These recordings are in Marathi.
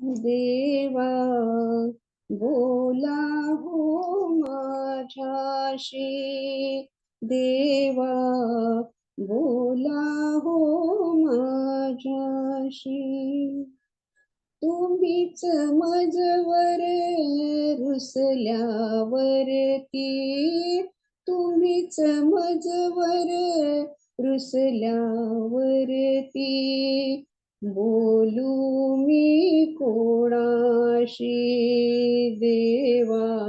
देवा बोला हो माझ्याशी. देवा बोला हो माझ्याशी. तुम्हीच मजवर रुसल्यावरती तुम्हीच मजवर रुसल्यावरती बोलू मी कोणाशी? देवा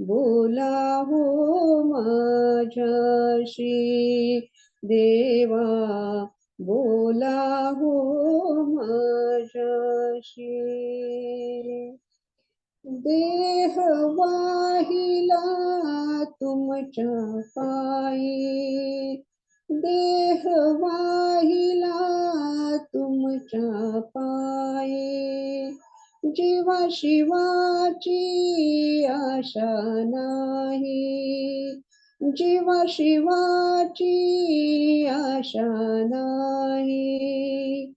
बोला हो माझ्याशी. देवा बोला हो माझ्याशी. देह वाहिला तुमच्या पायी. देह वा जीवा शिवाची आशा नाही. जीवा शिवाची आशा नाही.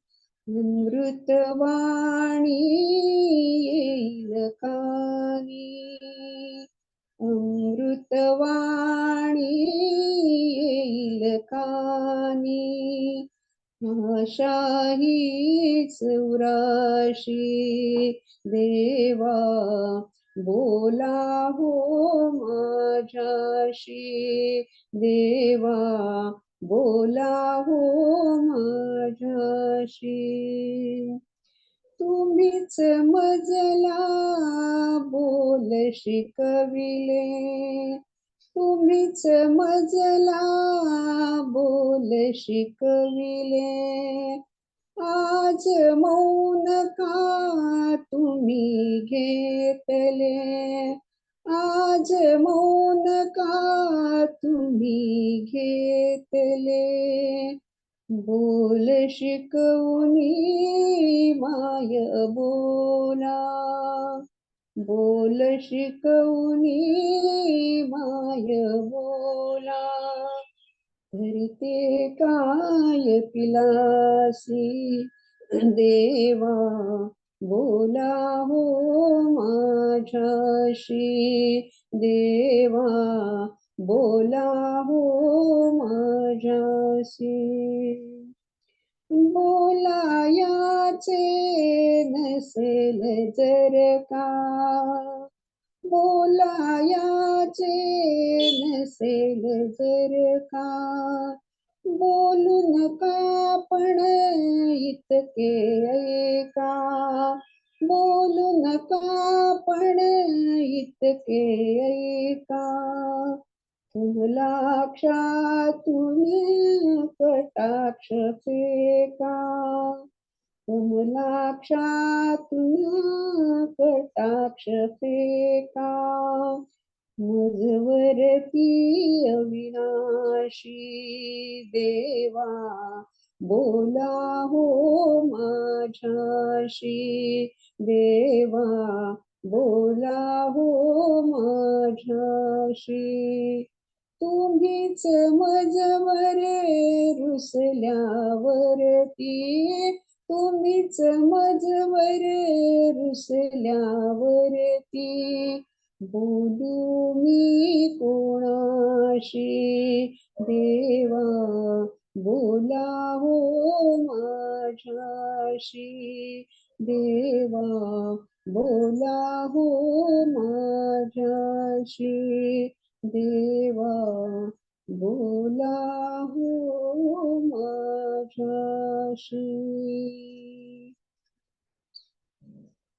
अमृतवाणी येईल कानी अमृतवाणी येईल कानी आशाही सुराशी देवा बोला हो माझ्याशी. देवा बोला हो माझ्याशी. तुम्हीच मजला बोल शिकविले तुम्हीच मजला बोल शिकविले. आज मौन का तुम्ही घेतले? आज मौन का तुम्ही घेतले? बोल शिकवणी माय बोला. बोल शिकवणी माय बोला. धरते काय पिलासी? देवा बोला हो माझ्याशी. देवा बोला हो माझ्याशी. चे नसेल जर का बोलायाचे नसेल जर का बोलू नका पण इतके ऐका. बोलू नका पण इतके ऐका. तुम्ही कटाक्ष फेका कमलाक्षातून कटाक्ष फेका मजवरती अविनाशी देवा बोला हो माझ्याशी देवा बोला हो माझ्याशी. तुम्हीच मजवर रुसल्यावरती तुम्हीच मजवर रुसल्यावरती बोलू मी कोणाशी? देवा बोला हो माझ्याशी. देवा बोला हो माझ्याशी. देवा बोला हो माझ्याशी.